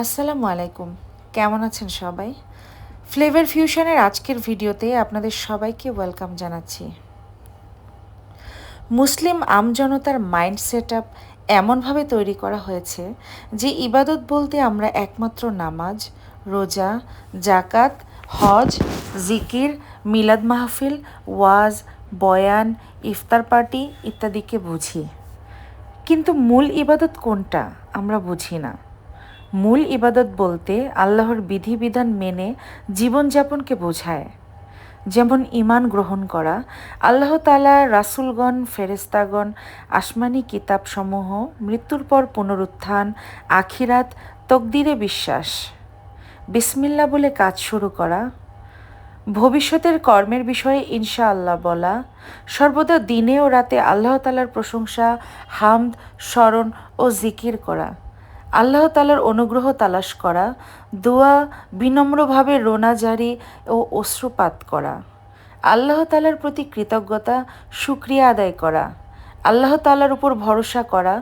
আসসালামু আলাইকুম। কেমন আছেন সবাই? ফ্লেভার ফিউশনের আজকের ভিডিওতে আপনাদের সবাইকে ওয়েলকাম জানাচ্ছি। মুসলিম আমজনতার মাইন্ড সেট আপ এমনভাবে তৈরি করা হয়েছে যে ইবাদত বলতে আমরা একমাত্র নামাজ, রোজা জাকাত হজ, জিকির, মিলাদ মাহফিল, ওয়াজ, বয়ান, ইফতার পার্টি ইত্যাদিকে বুঝি। কিন্তু মূল ইবাদত কোনটা আমরা বুঝি না। মূল ইবাদত বলতে আল্লাহর বিধিবিধান মেনে জীবনযাপনকে বোঝায়। যেমন ইমান গ্রহণ করা, আল্লাহ তালা রাসুলগণ ফেরেস্তাগণ আসমানি কিতাবসমূহ, মৃত্যুর পর পুনরুত্থান, আখিরাত, তকদিরে বিশ্বাস, বিসমিল্লা বলে কাজ শুরু করা, ভবিষ্যতের কর্মের বিষয়ে ইনশা আল্লাহ বলা, সর্বদা দিনে ও রাতে আল্লাহ তালার প্রশংসা, হামদ, স্মরণ ও জিকির করা। আল্লাহ তালার অনুগ্রহ তালাশ করা, দোয়া বিনম্রভাবে রোনা জারি ও অশ্রুপাত করা, আল্লাহ তালার প্রতি কৃতজ্ঞতা সুক্রিয়া আদায় করা, আল্লাহ তালার উপর ভরসা করা,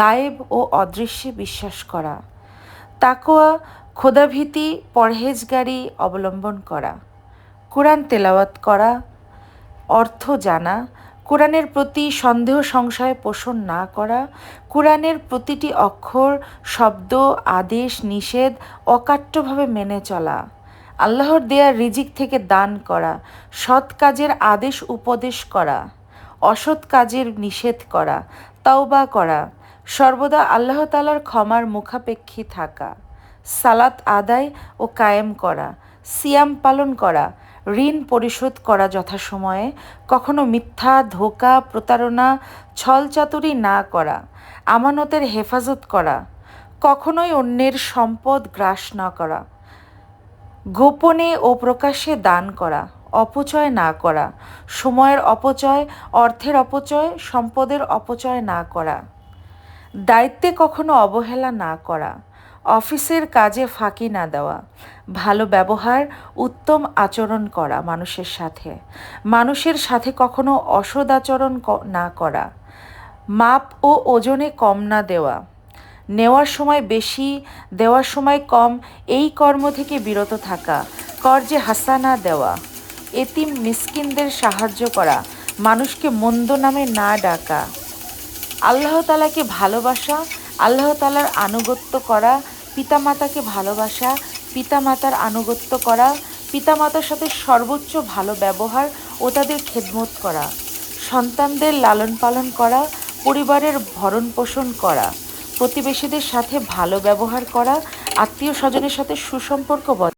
গায়েব ও অদৃশ্যে বিশ্বাস করা তাকোয়া খোদাভীতি, পরহেজগারি অবলম্বন করা, কোরআন তেলাওয়াত করা, অর্থ জানা কোরআনের প্রতি সন্দেহ সংশয় পোষণ না করা, কোরআনের প্রতিটি অক্ষর, শব্দ, আদেশ, নিষেধ অকাট্যভাবে মেনে চলা, আল্লাহর দেয়া রিজিক থেকে দান করা, সৎ কাজের আদেশ উপদেশ করা, অসৎ কাজের নিষেধ করা, তাওবা করা, সর্বদা আল্লাহ তালার ক্ষমার মুখাপেক্ষী থাকা। সালাত আদায় ও কায়েম করা, সিয়াম পালন করা, ঋণ পরিশোধ করা যথাসময়ে, কখনো মিথ্যা, ধোকা, প্রতারণা ছলচাতুরি না করা, আমানতের হেফাজত করা, কখনোই অন্যের সম্পদ গ্রাস না করা, গোপনে ও প্রকাশ্যে দান করা, অপচয় না করা, সময়ের অপচয়, অর্থের অপচয়, সম্পদের অপচয় না করা, দায়িত্বে কখনো অবহেলা না করা অফিসের কাজে ফাঁকি না দেওয়া, ভালো ব্যবহার, উত্তম আচরণ করা মানুষের সাথে। মানুষের সাথে কখনো অসদ আচরণ না করা। মাপ ও ওজনে কম না দেওয়া। নেওয়ার সময় বেশি, দেওয়ার সময় কম, এই কর্ম থেকে বিরত থাকা, কর্জে হাসানা দেওয়া। এতিম মিসকিনদের সাহায্য করা, মানুষকে মন্দ নামে না ডাকা। আল্লাহ তালাকে ভালোবাসা, আল্লাহ তালার আনুগত্য করা পিতামাতাকে ভালোবাসা, পিতামাতার আনুগত্য করা, পিতামাতার সাথে সর্বোচ্চ ভালো ব্যবহার ও তাদের খেদমত করা, সন্তানদের লালন পালন করা, পরিবারের ভরণ পোষণ করা, প্রতিবেশীদের সাথে ভালো ব্যবহার করা, আত্মীয় স্বজনের সাথে সুসম্পর্ক